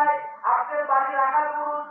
যায় আপনার বাড়ির আকার পুরুষ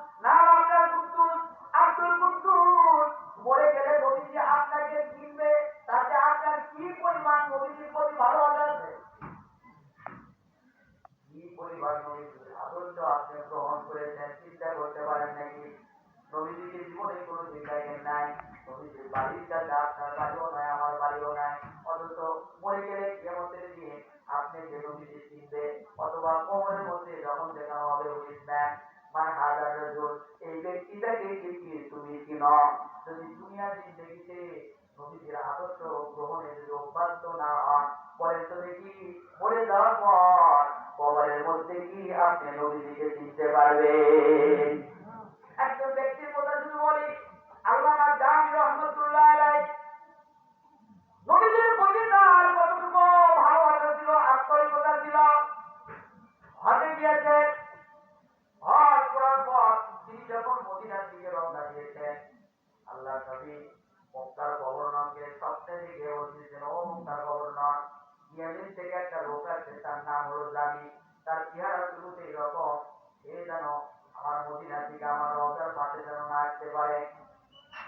আপনি যে নবীজি কিনবে, অথবা কোমরের মধ্যে যখন দেখা হবে উঠবেন মানে হাজার রাজুল এই ব্যক্তিটাকে কি কি তুমি চিন যদি দুনিয়া জিন্দগিতে নবীজির আদর্শ গ্রহণে যদি অভ্যস্ত না হন পরে তো দেখি, মরে যাওয়ার পর কবরের মধ্যে কি আপনি নবীজিকে চিনতে পারবেন বলতেছেন ও গভর্নর। থেকে একটা লোক তার নাম হলো জামি তার চেহারা এরকম এ যেন আমার আমার রওজার পাশে যেন না আসতে পারে।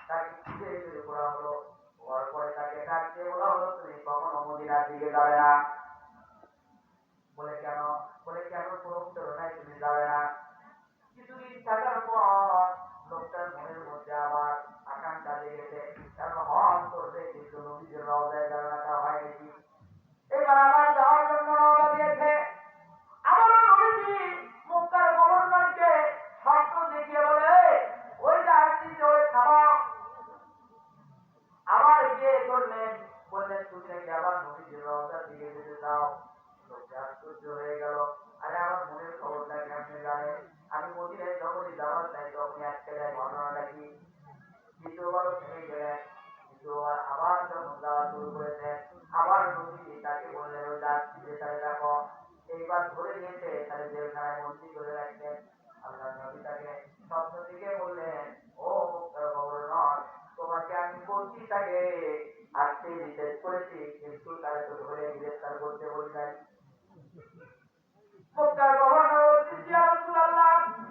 তাকে খুঁজে করা হলো, হওয়ার পরে তাকে ডাকতে বলা হলো, তুমি কখনো মদিনার দিকে যাবে না? তোমাকে আমি বলছি তাকে। আসতে করেছি। ধরে গ্রেফতার করতে বললেন মক্কার গভর্নর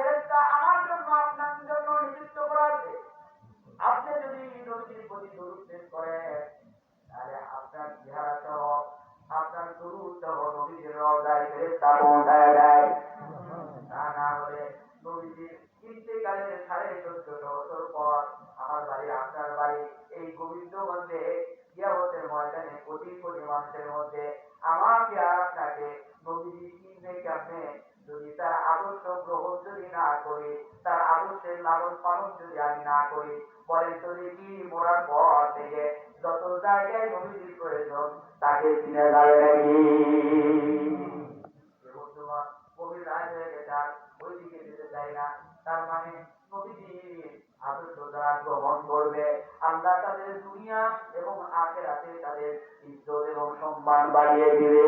ফেরেশতা আমার জন্য আপনার জন্য নিযুক্ত করা আছে। আপনি যদি নবীজির প্রতি দরুদ পেশ করেন, তাহলে আপনার চেহারা সহ, আপনার দরুদ সহ নবীজির রওজায় ফেরেশতা পৌঁছায় দেয়। তা না হলে নবীজির ইন্তেকালের সাড়ে চোদ্দশো বছর পর আমার বাড়ি, আপনার বাড়ি, এই গোবিন্দগঞ্জে গিয়াবতের ময়দানে কোটি কোটি মানুষের মধ্যে আমাকে আর আপনাকে নবীজি কেমনে যদি তার আদর্শ গ্রহণ যদি না করি, তার আদর্শের লালন পালন যদি আমি না করি বলে তো দেখি মরার পর থেকে যত জায়গায় নবীজির প্রয়োজন, তাকে চিনে যাবে নাকি? বর্তমান কবির রায় তাদের ইজ্জত এবং সম্মান বাড়িয়ে দিবে।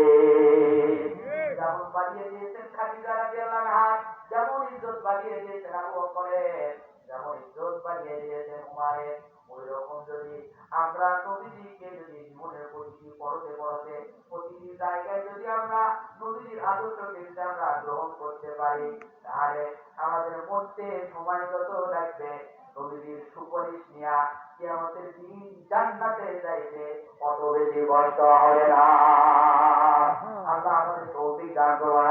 যেমন বাড়িয়ে দিয়েছেন খাদিজা রাদিয়াল্লাহু আনহা, যেমন ইজ্জত বাড়িয়ে দিয়েছেন আবু বকরের, যেমন ইজ্জত বাড়িয়ে দিয়েছেন উমারের। ওই রকম যদি আমরা নবীজিকে যদি জীবনের প্রতিটি পরতে পরতে, প্রতিটি জায়গায় যদি আমরা নবীজির আদর্শকে যদি আমরা গ্রহণ করতে পারি, তাহলে আমাদের মধ্যে সময় যত লাগবে, নবীজির সুপারিশ নিয়া কিয়ামতের দিন জান্নাতে যাইতে অত বেশি কষ্ট হবে না। আমাদের দান করবেন